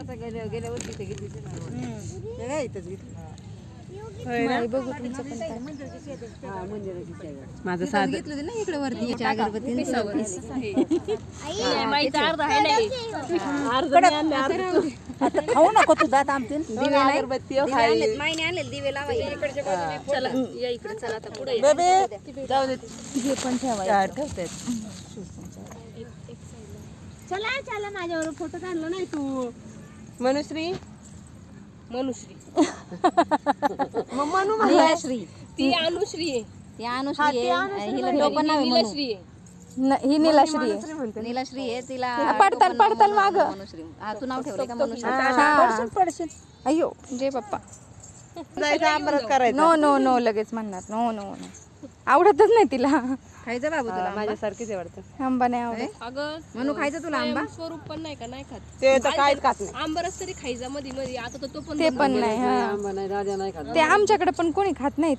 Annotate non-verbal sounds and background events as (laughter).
आता गेल्या गेल्या वर्षी ते घेतली होती ना. हे इथंच घेतली. माई बघू तुमचं पण काय. हा, मंदिराची सेवा. माझं साधं घेतलं होतं ना इकडे वरती याच्या अगरबत्ती आणि सगळं. आता खाऊ नको तू दात आमतील दिवे नाही? अगरबत्ती दिवे आणलेत, माईने आणलेत दिवे लावायचे. बेबे जाऊ दे. हे पण ठेवायचं. हा, ठेवते. चला चला माझ्यावर फोटो काढला नाही तू. मनुश्री? मनुश्री. (laughs) मग मनू दिव्याश्री. ती अनुश्री. आहे. ती अनुश्री आहे. हिला टोपण नाव आहे मनू. नीलश्री आहे. न- ही निलाश्री आहे. नीलाश्री आहे. तिला पडताल- टोपण नाव पडताल मागं. मनुश्री. हा तू नाव ठेवलं का मनुश्री? पडशील पडशील. अयो जय पप्पा. जायचं आंबरस करायचं. नो नो नो लगेच म्हणणार. No no no. आवडतच नाही तिला. खायचं बाबू तुला आंबा? माझ्यासारखीच आहे वाटतं. आंबा नाही आवडत. अगं मनू खायचं तुला आंबा? स्वरूप पण नाही का नाही खात. ते तर काहीच खात नाही. आंबरस तरी खायचा मध्ये मध्ये आता तर तो पण ते पण नाही हा. आंबा नाही राजा नाही खात. ते आमच्याकडे पण कोणी खात नाहीत